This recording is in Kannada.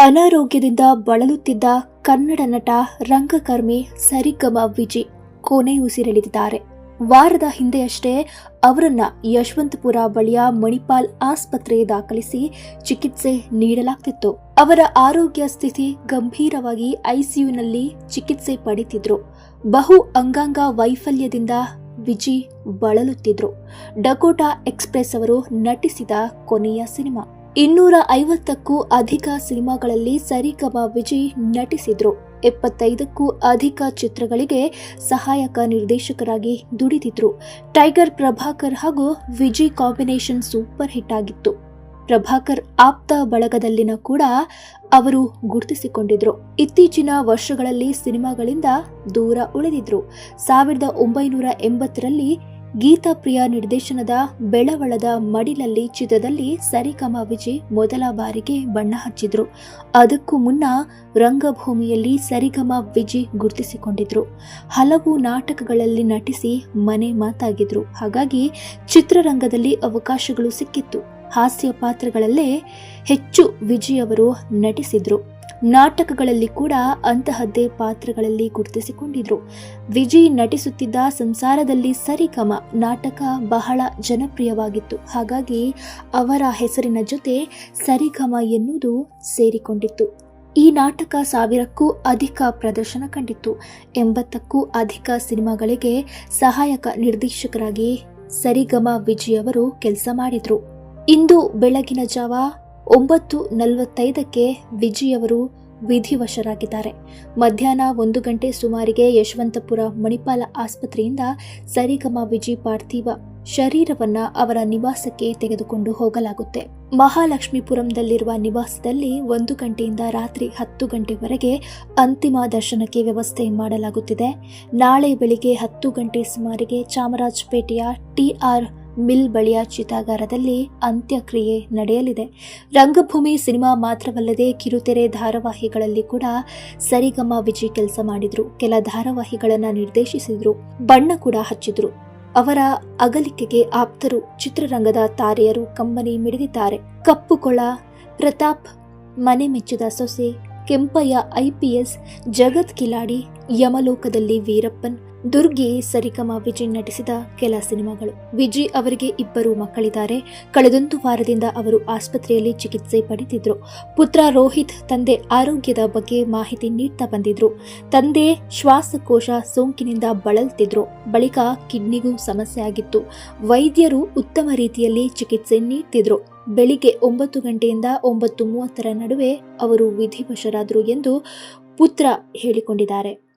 ಅನಾರೋಗ್ಯದಿಂದ ಬಳಲುತ್ತಿದ್ದ ಕನ್ನಡ ನಟ ರಂಗಕರ್ಮಿ ಸರಿಗಮ ವಿಜಿ ಕೊನೆ ಉಸಿರೆಳೆದಿದ್ದಾರೆ. ವಾರದ ಹಿಂದೆಯಷ್ಟೇ ಅವರನ್ನ ಯಶವಂತಪುರ ಬಳಿಯ ಮಣಿಪಾಲ್ ಆಸ್ಪತ್ರೆ ದಾಖಲಿಸಿ ಚಿಕಿತ್ಸೆ ನೀಡಲಾಗ್ತಿತ್ತು. ಅವರ ಆರೋಗ್ಯ ಸ್ಥಿತಿ ಗಂಭೀರವಾಗಿ ಐಸಿಯುನಲ್ಲಿ ಚಿಕಿತ್ಸೆ ಪಡೆಯುತ್ತಿದ್ರು ಬಹು ಅಂಗಾಂಗ ವೈಫಲ್ಯದಿಂದ ವಿಜಿ ಬಳಲುತ್ತಿದ್ರು. ಡಕೋಟಾ ಎಕ್ಸ್ಪ್ರೆಸ್ ಅವರು ನಟಿಸಿದ ಕೊನೆಯ ಸಿನಿಮಾ. ಇನ್ನೂರ ಐವತ್ತಕ್ಕೂ ಅಧಿಕ ಸಿನಿಮಾಗಳಲ್ಲಿ ಸರಿಗಮ ವಿಜಯ್ ನಟಿಸಿದ್ರು. ಎಪ್ಪತ್ತೈದಕ್ಕೂ ಅಧಿಕ ಚಿತ್ರಗಳಿಗೆ ಸಹಾಯಕ ನಿರ್ದೇಶಕರಾಗಿ ದುಡಿದಿದ್ರು. ಟೈಗರ್ ಪ್ರಭಾಕರ್ ಹಾಗೂ ವಿಜಯ್ ಕಾಂಬಿನೇಷನ್ ಸೂಪರ್ ಹಿಟ್ ಆಗಿತ್ತು. ಪ್ರಭಾಕರ್ ಆಪ್ತ ಬಳಗದಲ್ಲಿನ ಕೂಡ ಅವರು ಗುರುತಿಸಿಕೊಂಡಿದ್ರು. ಇತ್ತೀಚಿನ ವರ್ಷಗಳಲ್ಲಿ ಸಿನಿಮಾಗಳಿಂದ ದೂರ ಉಳಿದಿದ್ರು. ಸಾವಿರದ ಒಂಬೈನೂರ ಎಂಬತ್ತರಲ್ಲಿ ಗೀತಾ ಪ್ರಿಯ ನಿರ್ದೇಶನದ ಬೆಳವಳದ ಮಡಿಲಲ್ಲಿ ಚಿತ್ರದಲ್ಲಿ ಸರಿಗಮ ವಿಜಯ್ ಮೊದಲ ಬಾರಿಗೆ ಬಣ್ಣ ಹಚ್ಚಿದ್ರು. ಅದಕ್ಕೂ ಮುನ್ನ ರಂಗಭೂಮಿಯಲ್ಲಿ ಸರಿಗಮ ವಿಜಯ್ ಗುರುತಿಸಿಕೊಂಡಿದ್ರು. ಹಲವು ನಾಟಕಗಳಲ್ಲಿ ನಟಿಸಿ ಮನೆ ಮಾತಾಗಿದ್ರು. ಹಾಗಾಗಿ ಚಿತ್ರರಂಗದಲ್ಲಿ ಅವಕಾಶಗಳು ಸಿಕ್ಕಿತ್ತು. ಹಾಸ್ಯ ಪಾತ್ರಗಳಲ್ಲೇ ಹೆಚ್ಚು ವಿಜಯ್ ಅವರು ನಟಿಸಿದ್ರು. ನಾಟಕಗಳಲ್ಲಿ ಕೂಡ ಅಂತಹದ್ದೇ ಪಾತ್ರಗಳಲ್ಲಿ ಗುರುತಿಸಿಕೊಂಡಿದ್ರು. ವಿಜಯ್ ನಟಿಸುತ್ತಿದ್ದ ಸಂಸಾರದಲ್ಲಿ ಸರಿಗಮ ನಾಟಕ ಬಹಳ ಜನಪ್ರಿಯವಾಗಿತ್ತು. ಹಾಗಾಗಿ ಅವರ ಹೆಸರಿನ ಜೊತೆ ಸರಿಗಮ ಎನ್ನುವುದು ಸೇರಿಕೊಂಡಿತ್ತು. ಈ ನಾಟಕ ಸಾವಿರಕ್ಕೂ ಅಧಿಕ ಪ್ರದರ್ಶನ ಕಂಡಿತ್ತು. ಎಂಬತ್ತಕ್ಕೂ ಅಧಿಕ ಸಿನಿಮಾಗಳಿಗೆ ಸಹಾಯಕ ನಿರ್ದೇಶಕರಾಗಿ ಸರಿಗಮ ವಿಜಯ್ ಅವರು ಕೆಲಸ ಮಾಡಿದ್ರು. ಇಂದು ಬೆಳಗಿನ ಜಾವ ಒಂಬತ್ತು ನಲವತ್ತೈದಕ್ಕೆ ವಿಜಯ್ ಅವರು ವಿಧಿವಶರಾಗಿದ್ದಾರೆ. ಮಧ್ಯಾಹ್ನ ಒಂದು ಗಂಟೆ ಸುಮಾರಿಗೆ ಯಶವಂತಪುರ ಮಣಿಪಾಲ ಆಸ್ಪತ್ರೆಯಿಂದ ಸರಿಗಮ ವಿಜಿ ಪಾರ್ಥಿವ ಶರೀರವನ್ನ ಅವರ ನಿವಾಸಕ್ಕೆ ತೆಗೆದುಕೊಂಡು ಹೋಗಲಾಗುತ್ತೆ. ಮಹಾಲಕ್ಷ್ಮೀಪುರಂದಲ್ಲಿರುವ ನಿವಾಸದಲ್ಲಿ ಒಂದು ಗಂಟೆಯಿಂದ ರಾತ್ರಿ ಹತ್ತು ಗಂಟೆವರೆಗೆ ಅಂತಿಮ ದರ್ಶನಕ್ಕೆ ವ್ಯವಸ್ಥೆ ಮಾಡಲಾಗುತ್ತಿದೆ. ನಾಳೆ ಬೆಳಿಗ್ಗೆ ಹತ್ತು ಗಂಟೆ ಸುಮಾರಿಗೆ ಚಾಮರಾಜಪೇಟೆಯ ಟಿಆರ್ ಮಿಲ್ ಬಳಿಯ ಚಿತಾಗಾರದಲ್ಲಿ ಅಂತ್ಯಕ್ರಿಯೆ ನಡೆಯಲಿದೆ. ರಂಗಭೂಮಿ ಸಿನಿಮಾ ಮಾತ್ರವಲ್ಲದೆ ಕಿರುತೆರೆ ಧಾರಾವಾಹಿಗಳಲ್ಲಿ ಕೂಡ ಸರಿಗಮ ವಿಜಯ್ ಕೆಲಸ ಮಾಡಿದ್ರು. ಕೆಲ ಧಾರಾವಾಹಿಗಳನ್ನು ನಿರ್ದೇಶಿಸಿದ್ರು. ಬಣ್ಣ ಕೂಡ ಹಚ್ಚಿದ್ರು. ಅವರ ಅಗಲಿಕೆಗೆ ಆಪ್ತರು ಚಿತ್ರರಂಗದ ತಾರೆಯರು ಕಂಬನಿ ಮಿಡಿದಿದ್ದಾರೆ. ಕಪ್ಪು ಕೊಳ ಪ್ರತಾಪ್ ಮನೆ ಮೆಚ್ಚಿದ ಸೊಸೆ ಕೆಂಪಯ್ಯ ಐಪಿಎಸ್ ಜಗತ್ ಕಿಲಾಡಿ ಯಮಲೋಕದಲ್ಲಿ ವೀರಪ್ಪನ್, ದುರ್ಗೆ ಸರಿಕಮ ವಿಜಯ್ ನಟಿಸಿದ ಕೆಲ ಸಿನಿಮಾಗಳು. ವಿಜಯ್ ಅವರಿಗೆ ಇಬ್ಬರು ಮಕ್ಕಳಿದ್ದಾರೆ. ಕಳೆದೊಂದು ವಾರದಿಂದ ಅವರು ಆಸ್ಪತ್ರೆಯಲ್ಲಿ ಚಿಕಿತ್ಸೆ ಪಡೆದಿದ್ರು. ಪುತ್ರ ರೋಹಿತ್ ತಂದೆ ಆರೋಗ್ಯದ ಬಗ್ಗೆ ಮಾಹಿತಿ ನೀಡ್ತಾ ಬಂದಿದ್ರು. ತಂದೆ ಶ್ವಾಸಕೋಶ ಸೋಂಕಿನಿಂದ ಬಳಲ್ತಿದ್ರು. ಬಳಿಕ ಕಿಡ್ನಿಗೂ ಸಮಸ್ಯೆ ಆಗಿತ್ತು. ವೈದ್ಯರು ಉತ್ತಮ ರೀತಿಯಲ್ಲಿ ಚಿಕಿತ್ಸೆ ನೀಡ್ತಿದ್ರು. ಬೆಳಿಗ್ಗೆ ಒಂಬತ್ತು ಗಂಟೆಯಿಂದ ಒಂಬತ್ತು ಮೂವತ್ತರ ನಡುವೆ ಅವರು ವಿಧಿವಶರಾದರು ಎಂದು ಪುತ್ರ ಹೇಳಿಕೊಂಡಿದ್ದಾರೆ.